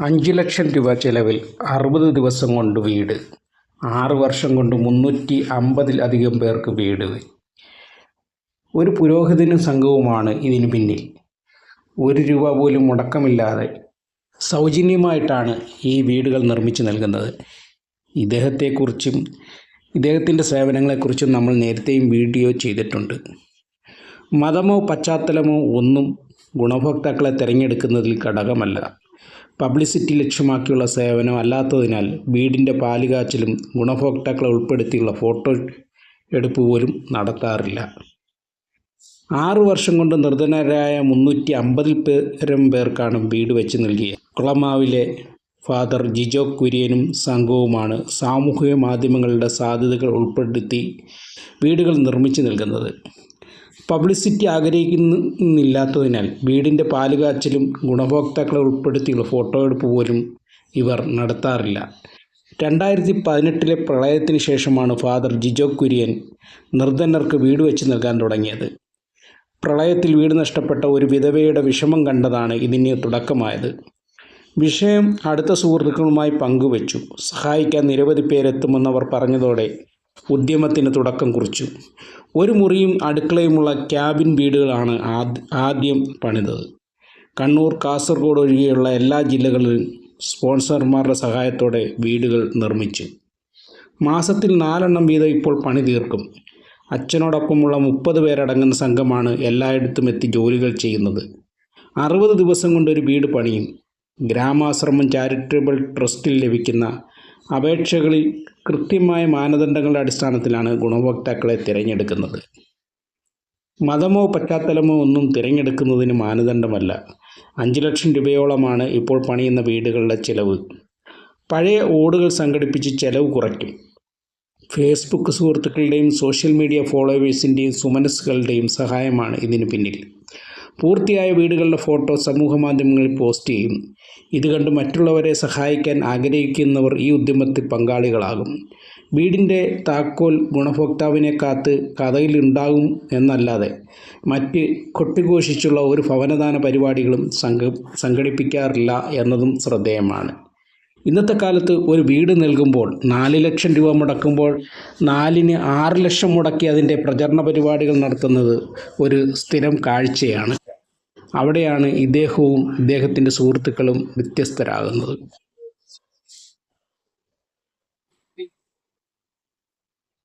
അഞ്ച് ലക്ഷം രൂപ ചെലവിൽ അറുപത് ദിവസം കൊണ്ട് വീട്. ആറ് വർഷം കൊണ്ട് മുന്നൂറ്റി അമ്പതിലധികം പേർക്ക് വീട്. ഒരു പുരോഹിതനും സംഘവുമാണ് ഇതിന് പിന്നിൽ. ഒരു രൂപ പോലും മുടക്കമില്ലാതെ സൗജന്യമായിട്ടാണ് ഈ വീടുകൾ നിർമ്മിച്ചു നൽകുന്നത്. ഇദ്ദേഹത്തെക്കുറിച്ചും ഇദ്ദേഹത്തിന്റെ സേവനങ്ങളെക്കുറിച്ചും നമ്മൾ നേരത്തെയും വീഡിയോ ചെയ്തിട്ടുണ്ട്. മതമോ പശ്ചാത്തലമോ ഒന്നും ഗുണഭോക്താക്കളെ തിരഞ്ഞെടുക്കുന്നതിൽ ഘടകമല്ല. പബ്ലിസിറ്റി ലക്ഷ്യമാക്കിയുള്ള സേവനം അല്ലാത്തതിനാൽ വീടിന്റെ പാലുകാച്ചലും ഗുണഭോക്താക്കളെ ഉൾപ്പെടുത്തിയുള്ള ഫോട്ടോ എടുപ്പ് പോലും നടത്താറില്ല. ആറു വർഷം കൊണ്ട് നിർധനരായ മുന്നൂറ്റി അമ്പതിൽ പേരം പേർക്കാണ് വീട് വെച്ച് നൽകിയത്. കുളമാവിലെ ഫാദർ ജിജോ കുര്യനും സംഘവുമാണ് സാമൂഹിക മാധ്യമങ്ങളുടെ സാധ്യതകൾ ഉൾപ്പെടുത്തി വീടുകൾ നിർമ്മിച്ചു നൽകുന്നത്. പബ്ലിസിറ്റി ആഗ്രഹിക്കുന്നില്ലാത്തതിനാൽ വീടിന്റെ പാലുകാച്ചലും ഗുണഭോക്താക്കളെ ഉൾപ്പെടുത്തിയുള്ള ഫോട്ടോ എടുപ്പ് പോലും ഇവർ നടത്താറില്ല. രണ്ടായിരത്തി പതിനെട്ടിലെ പ്രളയത്തിന് ശേഷമാണ് ഫാദർ ജിജോ കുര്യൻ നിർധനർക്ക് വീട് വെച്ച് നൽകാൻ തുടങ്ങിയത്. പ്രളയത്തിൽ വീട് നഷ്ടപ്പെട്ട ഒരു വിധവയുടെ വിഷമം കണ്ടതാണ് ഇതിന് തുടക്കമായത്. വിഷയം അടുത്ത സുഹൃത്തുക്കളുമായി പങ്കുവച്ചു. സഹായിക്കാൻ നിരവധി പേരെത്തുമെന്നവർ പറഞ്ഞതോടെ ഉദ്യമത്തിന് തുടക്കം കുറിച്ചു. ഒരു മുറിയും അടുക്കളയുമുള്ള ക്യാബിൻ വീടുകളാണ് ആദ്യം പണിതത്. കണ്ണൂർ കാസർഗോഡ് ഒഴികെയുള്ള എല്ലാ ജില്ലകളിലും സ്പോൺസർമാരുടെ സഹായത്തോടെ വീടുകൾ നിർമ്മിച്ചു. മാസത്തിൽ നാലെണ്ണം വീതം ഇപ്പോൾ പണി തീർക്കും. അച്ഛനോടൊപ്പമുള്ള മുപ്പത് പേരടങ്ങുന്ന സംഘമാണ് എല്ലായിടത്തും എത്തി ജോലികൾ ചെയ്യുന്നത്. അറുപത് ദിവസം കൊണ്ട് ഒരു വീട് പണിയും. ഗ്രാമാശ്രമം ചാരിറ്റബിൾ ട്രസ്റ്റിൽ ലഭിക്കുന്ന അപേക്ഷകളിൽ കൃത്യമായ മാനദണ്ഡങ്ങളുടെ അടിസ്ഥാനത്തിലാണ് ഗുണഭോക്താക്കളെ തിരഞ്ഞെടുക്കുന്നത്. മതമോ പശ്ചാത്തലമോ ഒന്നും തിരഞ്ഞെടുക്കുന്നതിന് മാനദണ്ഡമല്ല. അഞ്ച് ലക്ഷം രൂപയോളമാണ് ഇപ്പോൾ പണിയുന്ന വീടുകളുടെ ചിലവ്. പഴയ ഓടുകൾ സംഘടിപ്പിച്ച് ചിലവ് കുറയ്ക്കും. ഫേസ്ബുക്ക് സുഹൃത്തുക്കളുടെയും സോഷ്യൽ മീഡിയ ഫോളോവേഴ്സിന്റെയും സുമനസ്സുകളുടെയും സഹായമാണ് ഇതിന് പിന്നിൽ. പൂർത്തിയായ വീടുകളുടെ ഫോട്ടോ സമൂഹ മാധ്യമങ്ങളിൽ പോസ്റ്റ് ചെയ്യും. ഇത് കണ്ട് മറ്റുള്ളവരെ സഹായിക്കാൻ ആഗ്രഹിക്കുന്നവർ ഈ ഉദ്യമത്തിൽ പങ്കാളികളാകും. വീടിന്റെ താക്കോൽ ഗുണഭോക്താവിനെ കാത്ത് കഥയിലുണ്ടാകും എന്നല്ലാതെ മറ്റ് കൊട്ടിഘോഷിച്ചുള്ള ഒരു ഭവനദാന പരിപാടികളും സംഘ സംഘടിപ്പിക്കാറില്ല എന്നതും ശ്രദ്ധേയമാണ്. ഇന്നത്തെ കാലത്ത് ഒരു വീട് നൽകുമ്പോൾ നാല് ലക്ഷം രൂപ മുടക്കുമ്പോൾ നാലിന് ആറ് ലക്ഷം മുടക്കി അതിന്റെ പ്രചരണ പരിപാടികൾ നടത്തുന്നത് ഒരു സ്ഥിരം കാഴ്ചയാണ്. അവിടെയാണ് ഇദ്ദേഹവും ഇദ്ദേഹത്തിന്റെ സുഹൃത്തുക്കളും വ്യത്യസ്തരാകുന്നത്.